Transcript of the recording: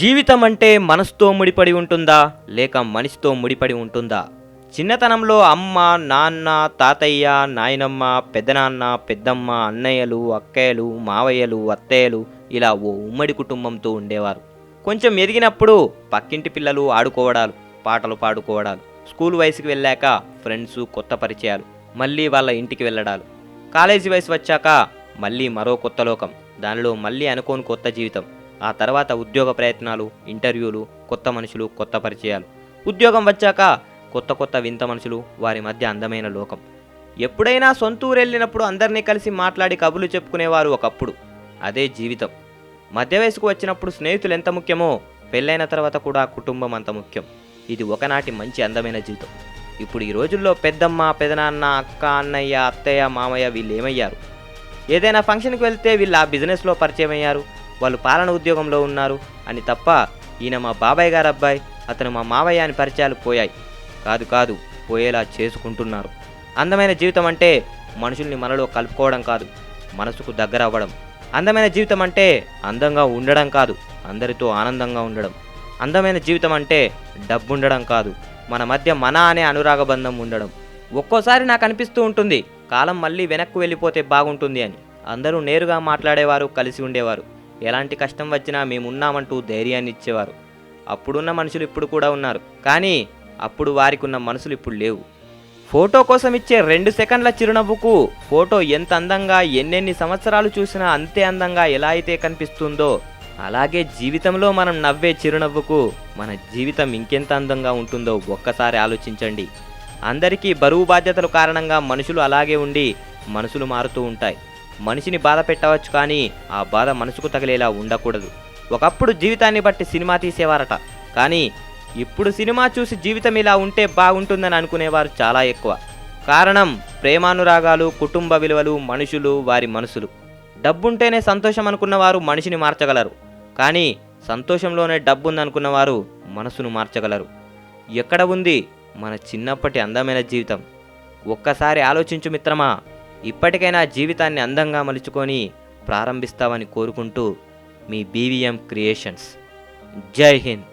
జీవితం అంటే మనసుతో ముడిపడి ఉంటుందా? లేక మనిషితో ముడిపడి ఉంటుందా? చిన్నతనంలో అమ్మ నాన్న తాతయ్య నాయనమ్మ పెద్దనాన్న పెద్దమ్మ అన్నయ్యలు అక్కయ్యలు మావయ్యలు అత్తయ్యలు ఇలా ఓ ఉమ్మడి కుటుంబంతో ఉండేవారు. కొంచెం ఎదిగినప్పుడు పక్కింటి పిల్లలు ఆడుకోవడాలు పాటలు పాడుకోవడాలు స్కూల్ వయసుకి వెళ్ళాక ఫ్రెండ్స్ కొత్త పరిచయాలు మళ్ళీ వాళ్ళ ఇంటికి వెళ్ళడాలు. కాలేజీ వయసు వచ్చాక మళ్ళీ మరో కొత్త లోకం దానిలో మళ్ళీ అనుకోని కొత్త జీవితం. ఆ తర్వాత ఉద్యోగ ప్రయత్నాలు ఇంటర్వ్యూలు కొత్త మనుషులు కొత్త పరిచయాలు. ఉద్యోగం వచ్చాక కొత్త కొత్త వింత మనుషులు వారి మధ్య అందమైన లోకం. ఎప్పుడైనా సొంతూరు వెళ్ళినప్పుడు అందరినీ కలిసి మాట్లాడి కబులు చెప్పుకునేవారు ఒకప్పుడు. అదే జీవితం. మధ్య వయసుకు వచ్చినప్పుడు స్నేహితులు ఎంత ముఖ్యమో పెళ్ళైన తర్వాత కూడా కుటుంబం అంత ముఖ్యం. ఇది ఒకనాటి మంచి అందమైన జీవితం. ఇప్పుడు ఈ రోజుల్లో పెద్దమ్మ పెదనాన్న అక్క అన్నయ్య అత్తయ్య మామయ్య వీళ్ళు ఏమయ్యారు ఏదైనా ఫంక్షన్కి వెళ్తే వీళ్ళు ఆ బిజినెస్లో పరిచయం అయ్యారు వాళ్ళు పాలన ఉద్యోగంలో ఉన్నారు అని తప్ప ఈయన మా బాబాయ్ గారు అబ్బాయి అతను మా మావయ్య అని పరిచయాలు పోయాయి. కాదు కాదు పోయేలా చేసుకుంటున్నారు. అందమైన జీవితం అంటే మనుషుల్ని మనలో కలుపుకోవడం కాదు మనసుకు దగ్గర అవ్వడం. అందమైన జీవితం అంటే అందంగా ఉండడం కాదు అందరితో ఆనందంగా ఉండడం. అందమైన జీవితం అంటే డబ్బు ఉండడం కాదు మన మధ్య మన అనే అనురాగ బంధం ఉండడం. ఒక్కోసారి నాకు అనిపిస్తూ ఉంటుంది కాలం మళ్ళీ వెనక్కు వెళ్ళిపోతే బాగుంటుంది అని. అందరూ నేరుగా మాట్లాడేవారు కలిసి ఉండేవారు. ఎలాంటి కష్టం వచ్చినా మేమున్నామంటూ ధైర్యాన్ని ఇచ్చేవారు. అప్పుడున్న మనుషులు ఇప్పుడు కూడా ఉన్నారు. కానీ అప్పుడు వారికి ఉన్న మనసులు ఇప్పుడు లేవు. ఫోటో కోసం ఇచ్చే రెండు సెకండ్ల చిరునవ్వుకు ఫోటో ఎంత అందంగా ఎన్నెన్ని సంవత్సరాలు చూసినా అంతే అందంగా ఎలా అయితే కనిపిస్తుందో అలాగే జీవితంలో మనం నవ్వే చిరునవ్వుకు మన జీవితం ఇంకెంత అందంగా ఉంటుందో ఒక్కసారి ఆలోచించండి. అందరికీ బరువు బాధ్యతల కారణంగా మనుషులు అలాగే ఉండి మనసులు మారుతూ ఉంటాయి. మనిషిని బాధ పెట్టవచ్చు కానీ ఆ బాధ మనసుకు తగిలేలా ఉండకూడదు. ఒకప్పుడు జీవితాన్ని బట్టి సినిమా తీసేవారట. కానీ ఇప్పుడు సినిమా చూసి జీవితం ఇలా ఉంటే బాగుంటుందని అనుకునేవారు చాలా ఎక్కువ. కారణం ప్రేమానురాగాలు కుటుంబ విలువలు మనుషులు వారి మనసులు. డబ్బుంటేనే సంతోషం అనుకున్నవారు మనిషిని మార్చగలరు. కానీ సంతోషంలోనే డబ్బుందనుకున్నవారు మనసును మార్చగలరు. ఎక్కడ ఉంది మన చిన్నప్పటి అందమైన జీవితం? ఒక్కసారి ఆలోచించు మిత్రమా? ఇప్పటికైనా జీవితాన్ని అందంగా మలుచుకొని ప్రారంభిస్తావని కోరుకుంటూ మీ బీవీఎం క్రియేషన్స్ జై హింద్.